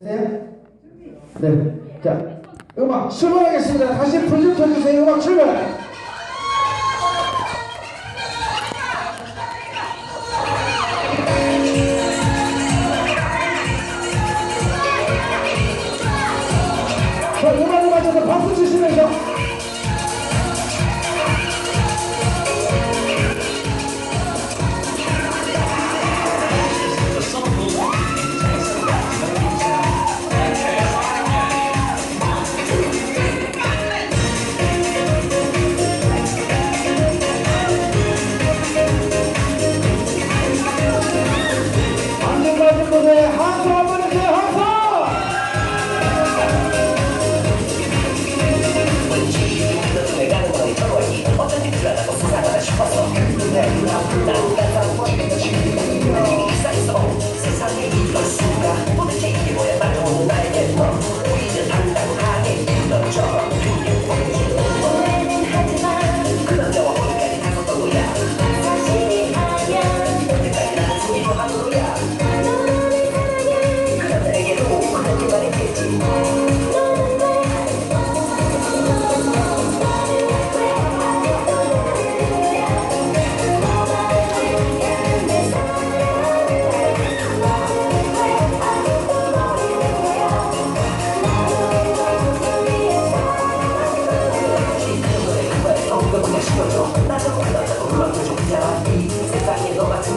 네. 네. 자, 음악 출발하겠습니다. 다시 불좀 켜주세요. 음악 출발. 자, 음악에 맞춰서 박수 치시면서. 사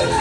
오해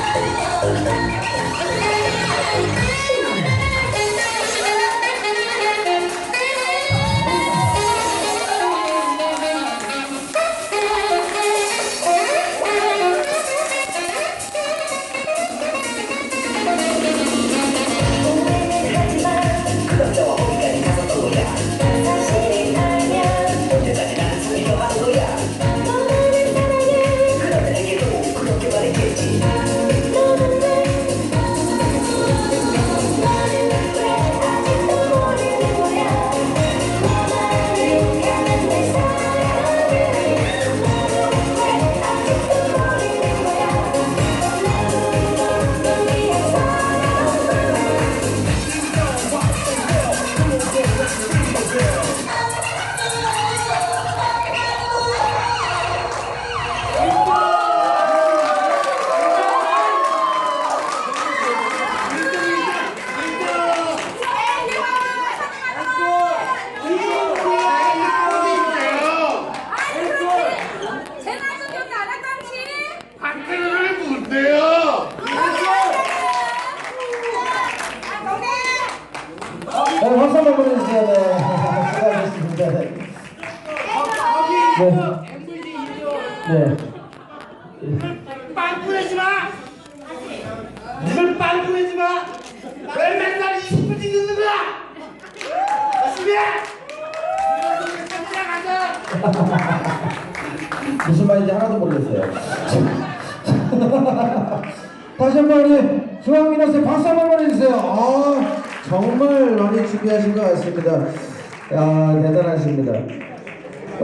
왜 맨날 20분 찍는 거야? 열심히 해. 가자. 무슨 말인지 하나도 모르겠어요. 다시 한번 우리 중앙민호 씨 박수 한번 보내주세요. 아, 정말 많이 준비하신 것 같습니다. 야, 대단하십니다.